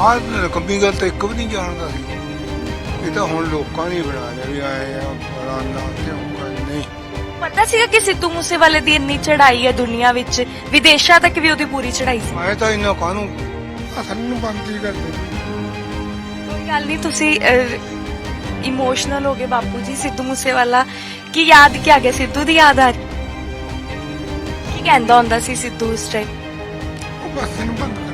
ਆਹ ਕੰਮੀ ਗੱਲ ਤਾਂ ਇੱਕ ਵੀ ਨਹੀਂ ਜਾਣਦਾ ਸੀ। ਇਹ ਤਾਂ ਹੁਣ ਲੋਕਾਂ ਨੇ ਬਣਾ ਲਿਆ ਵੀ ਆਏ ਆ ਫਲਾਨਾ ਕਿਉਂ ਨਹੀਂ ਪਤਾ ਸੀਗਾ ਕਿ ਸਿੱਧੂ ਮੂਸੇਵਾਲੇ ਦੀ ਇੰਨੀ ਚੜ੍ਹਾਈ ਹੈ ਦੁਨੀਆ ਵਿੱਚ? ਵਿਦੇਸ਼ਾਂ ਤੱਕ ਵੀ ਉਹਦੀ ਪੂਰੀ ਚੜ੍ਹਾਈ ਸੀ। ਮੈਂ ਤਾਂ ਇਹਨਾਂ ਕਾਹਨੂੰ? ਅਸਲ ਨੂੰ ਬੰਦ ਕਰਦੇ ਕੋਈ ਗੱਲ ਨਹੀਂ ਤੁਸੀਂ ਇਮੋਸ਼ਨਲ ਹੋ ਗਏ ਬਾਪੂ ਜੀ ਸਿੱਧੂ ਮੂਸੇਵਾਲਾ। ਕੀ ਯਾਦ ਕੀ ਆ ਗਿਆ ਸਿੱਧੂ ਦੀ ਯਾਦ ਆ ਰਹੀ ਕੀ ਕਹਿੰਦਾ ਹੁੰਦਾ ਸੀ ਸਿੱਧੂ ਉਸ ਟਾਈਮ ਉਹ ਬਸ ਇਹਨੂੰ ਬੰਦ ਕਰ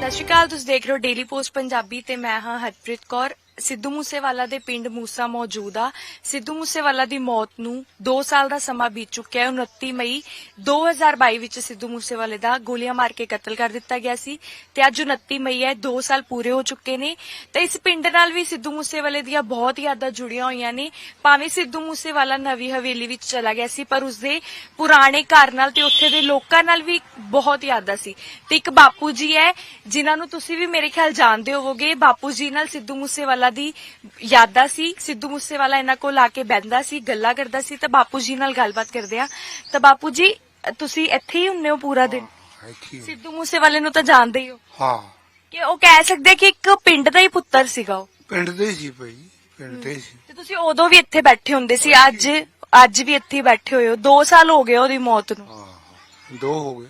ਸਤਿ ਸ਼੍ਰੀ ਅਕਾਲ, ਤੁਸੀਂ ਦੇਖ ਰਹੇ ਹੋ ਡੇਲੀ ਪੋਸਟ ਪੰਜਾਬੀ ਤੇ ਮੈਂ ਹਾਂ ਹਰਪ੍ਰੀਤ ਕੌਰ। ਸਿੱਧੂ ਮੂਸੇਵਾਲਾ ਦੇ ਪਿੰਡ ਮੂਸਾ ਮੌਜੂਦ ਆ। ਸਿੱਧੂ ਮੂਸੇਵਾਲਾ ਦੀ ਮੌਤ ਨੂੰ 2 ਸਾਲ ਦਾ ਸਮਾਂ ਬੀਤ ਚੁੱਕਿਆ ਹੈ। 29 ਮਈ 2022 ਵਿੱਚ ਸਿੱਧੂ ਮੂਸੇਵਾਲੇ ਦਾ ਗੋਲੀਆਂ ਮਾਰ ਕੇ ਕਤਲ ਕਰ ਦਿੱਤਾ ਗਿਆ ਸੀ ਤੇ ਅੱਜ 29 ਮਈ ਹੈ। 2 ਸਾਲ ਪੂਰੇ ਹੋ ਚੁੱਕੇ ਨੇ। ਤੇ ਇਸ ਪਿੰਡ ਨਾਲ ਵੀ ਸਿੱਧੂ ਮੂਸੇਵਾਲੇ ਦੀਆਂ ਬਹੁਤ ਯਾਦਾਂ ਜੁੜੀਆਂ ਹੋਈਆਂ ਨੇ। ਭਾਵੇਂ ਸਿੱਧੂ ਮੂਸੇਵਾਲਾ ਨਵੀਂ ਹਵੇਲੀ ਵਿੱਚ ਚਲਾ ਗਿਆ ਸੀ, ਪਰ ਉਸਦੇ ਪੁਰਾਣੇ ਘਰ ਨਾਲ ਤੇ ਉੱਥੇ ਦੇ ਲੋਕਾਂ ਨਾਲ ਵੀ ਬਹੁਤ ਯਾਦਾਂ ਸੀ। ਤੇ ਇੱਕ ਬਾਪੂ ਜੀ ਹੈ, ਜਿਨ੍ਹਾਂ ਨੂੰ ਤੁਸੀਂ ਵੀ ਮੇਰੇ ਖਿਆਲ ਜਾਣਦੇ ਹੋਵੋਗੇ, ਬਾਪੂ ਜੀ ਨਾਲ ਸਿੱਧੂ ਮੂਸੇਵਾਲਾ ਦੀ ਯਾਦਾਂ ਸੀ ਸਿੱਧੂ ਮੂਸੇਵਾਲਾ ਇਹਨਾਂ ਕੋਲ ਆ ਕੇ ਬੈਠਦਾ ਸੀ ਗੱਲਾਂ ਕਰਦਾ ਸੀ ਤਾਂ ਬਾਪੂ ਜੀ ਨਾਲ ਗੱਲਬਾਤ ਕਰਦੇ ਆ। ਤਾਂ ਬਾਪੂ ਜੀ ਤੁਸੀਂ ਇੱਥੇ ਹੀ ਹੁੰਨੇ ਹੋ ਪੂਰਾ ਦਿਨ? ਇੱਥੇ ਹੀ। ਸਿੱਧੂ ਮੂਸੇਵਾਲੇ ਨੂੰ ਤਾਂ ਜਾਣਦੇ ਹੀ ਹੋ। ਹਾਂ। ਕਿ ਉਹ ਕਹਿ ਸਕਦੇ ਕਿ ਇੱਕ ਪਿੰਡ ਦਾ ਹੀ ਪੁੱਤਰ ਸੀਗਾ ਉਹ। ਪਿੰਡ ਦੇ ਸੀ ਭਾਈ ਪਿੰਡ ਦੇ ਸੀ। ਤੇ ਤੁਸੀਂ ਉਦੋਂ ਵੀ ਇੱਥੇ ਬੈਠੇ ਹੁੰਦੇ ਸੀ ਅੱਜ ਅੱਜ ਵੀ ਇੱਥੇ ਹੀ ਬੈਠੇ ਹੋਏ ਹੋ। 2 ਸਾਲ ਹੋ ਗਏ ਉਹਦੀ ਮੌਤ ਨੂੰ। ਹਾਂ ਦੋ ਹੋ ਗਏ।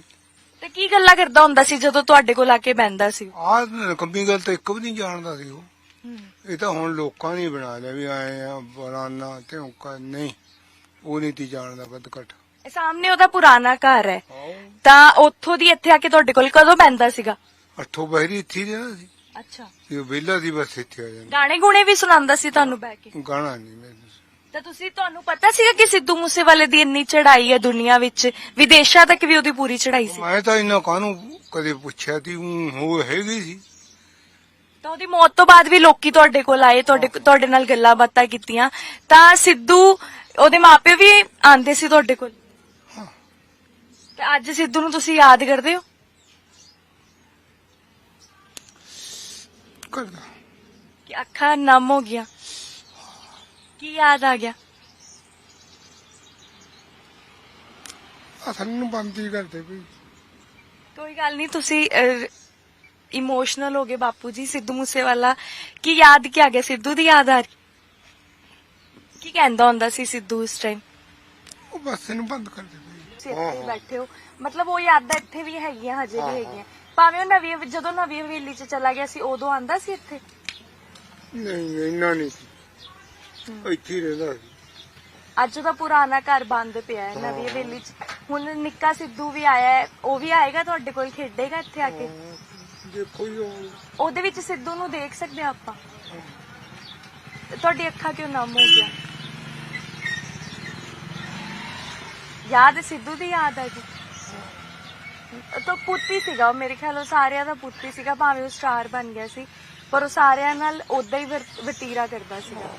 ਤੇ ਕੀ ਗੱਲਾਂ ਕਰਦਾ ਹੁੰਦਾ ਸੀ ਜਦੋਂ ਤੁਹਾਡੇ ਕੋਲ ਆ ਕੇ ਬੈੰਦਾ ਸੀ ਆਹ ਕੰਮੀ ਗੱਲ ਤਾਂ ਇੱਕ ਵੀ ਨਹੀਂ ਜਾਣਦਾ ਸੀ ਉਹ। ਇਹ ਤਾਂ ਹੁਣ ਲੋਕਾਂ ਨੇ ਬਣਾ ਲਿਆ ਵੀ ਆਏ ਆ ਫਲਾਨਾ ਕਿਉਂ ਨਹੀਂ ਉਹ ਨਹੀਂ ਤੀ ਜਾਣਦਾ ਵੱਧ ਘੱਟ। ਇਹ ਸਾਹਮਣੇ ਉਹਦਾ ਪੁਰਾਣਾ ਘਰ ਹੈ। ਤਾਂ ਉੱਥੋਂ ਦੀ ਇੱਥੇ ਆ ਕੇ ਤੁਹਾਡੇ ਕੋਲ ਕਦੋਂ ਬੈੰਦਾ ਸੀਗਾ? ਅੱਠੋਂ ਬਹਿਰੀ ਇੱਥੇ ਰਹਿਣਾ ਸੀ। ਅੱਛਾ। ਇਹ ਵਿਹਲਾ ਸੀ ਬਸ ਇੱਥੇ ਆ ਜਾਂਦਾ। ਗਾਣੇ ਗੁਣੇ ਵੀ ਸੁਣਾਉਂਦਾ ਸੀ ਤੁਹਾਨੂੰ ਬੈ ਕੇ? ਗਾਣਾ ਨਹੀਂ ਮੈਨੂੰ ਤਾਂ ਤੁਸੀਂ ਤੁਹਾਨੂੰ ਪਤਾ ਸੀਗਾ ਕਿ ਸਿੱਧੂ ਮੂਸੇਵਾਲੇ ਦੀ ਇੰਨੀ ਚੜ੍ਹਾਈ ਹੈ ਦੁਨੀਆ ਵਿੱਚ? ਵਿਦੇਸ਼ਾਂ ਤੱਕ ਵੀ ਉਹਦੀ ਪੂਰੀ ਚੜ੍ਹਾਈ ਸੀ? ਮੈਂ ਤਾਂ ਇਹਨਾਂ ਕਾਹਨੂੰ ਕਦੇ ਪੁੱਛਿਆ ਤੀ ਊਂ ਹੋ ਹੈਗੀ ਸੀ। ਤਾਂ ਉਹਦੀ ਮੌਤ ਤੋਂ ਬਾਅਦ ਵੀ ਲੋਕੀ ਤੁਹਾਡੇ ਕੋਲ ਆਏ ਤੁਹਾਡੇ ਤੁਹਾਡੇ ਨਾਲ ਗੱਲਾਂ ਬਾਤਾਂ ਕੀਤੀਆਂ। ਤਾਂ ਸਿੱਧੂ ਉਹਦੇ ਮਾਪੇ ਵੀ ਆਂਦੇ ਸੀ ਤੁਹਾਡੇ ਕੋਲ? ਹਾਂ। ਤੇ ਅੱਜ ਸਿੱਧੂ ਨੂੰ ਤੁਸੀਂ ਯਾਦ ਕਰਦੇ ਹੋ? ਕਰਦਾ ਕਿ ਅੱਖਾਂ ਨਮ ਹੋ ਗਈਆਂ। ਕੀ ਯਾਦ ਆ ਗਿਆ? ਅਸਲ ਨੂੰ ਬੰਦ ਕਰਦੇ ਵੀ ਕੋਈ ਗੱਲ ਨਹੀਂ ਤੁਸੀਂ ਹੋ ਗਏ ਬਾਪੂ ਜੀ ਸਿੱਧੂ ਮੂਸੇਵਾਲਾ ਕੀ ਯਾਦ ਕੀ ਆ ਗਿਆ ਸਿੱਧੂ ਦੀ ਯਾਦ ਆ ਰਹੀ ਕੀ ਕਹਿੰਦਾ ਹੁੰਦਾ ਸੀ ਸਿੱਧੂ ਉਸ ਟਾਈਮ ਉਹ ਬਸ ਇਹਨੂੰ ਬੰਦ ਕਰ ਦੇ ਤੁਸੀਂ ਇੱਥੇ ਹੀ ਬੈਠੇ ਹੋ ਮਤਲਬ ਉਹ ਯਾਦਾਂ ਇੱਥੇ ਵੀ ਹੈਗੀਆਂ ਹਜੇ ਵੀ ਹੈਗੀਆਂ ਭਾਵੇਂ ਉਹ ਨਵੀਂ ਜਦੋਂ ਨਵੀਂ ਹਵੇਲੀ ਚ ਚਲਾ ਗਿਆ ਸੀ ਉਦੋਂ ਆਂਦਾ ਸੀ ਇੱਥੇ ਨਹੀਂ ਇੰਨਾ ਨਹੀਂ ਸੀ ਇੱਥੇ ਹੀ ਰਹਿੰਦਾ ਸੀ ਅੱਜ ਉਹਦਾ ਪੁਰਾਣਾ ਘਰ ਬੰਦ ਪਿਆ ਹੈ ਨਵੀਂ ਹਵੇਲੀ ਚ ਹੁਣ ਨਿੱਕਾ ਸਿੱਧੂ ਵੀ ਆਇਆ ਹੈ ਉਹ ਵੀ ਆਏਗਾ ਤੁਹਾਡੇ ਕੋਲ ਖੇਡੇਗਾ ਇੱਥੇ ਆ ਕੇ ਦੇਖੋ ਹੀ ਉਹ ਉਹਦੇ ਵਿੱਚ ਸਿੱਧੂ ਨੂੰ ਦੇਖ ਸਕਦੇ ਹਾਂ ਆਪਾਂ। ਤੁਹਾਡੀ ਅੱਖਾਂ ਕਿਉਂ ਨਮ ਹੋ ਗਿਆ ਯਾਦ ਸਿੱਧੂ ਦੀ ਯਾਦ ਆ ਜੀ? ਉਹ ਤਾਂ ਪੁੱਤੀ ਸੀਗਾ ਉਹ, ਮੇਰੇ ਖਿਆਲ ਉਹ ਸਾਰਿਆਂ ਦਾ ਪੁੱਤੀ ਸੀਗਾ, ਭਾਵੇਂ ਉਹ ਸਟਾਰ ਬਣ ਗਿਆ ਸੀ, ਪਰ ਉਹ ਸਾਰਿਆਂ ਨਾਲ ਉਦਾਂ ਹੀ ਵਰ- ਵਤੀਰਾ ਕਰਦਾ ਸੀਗਾ।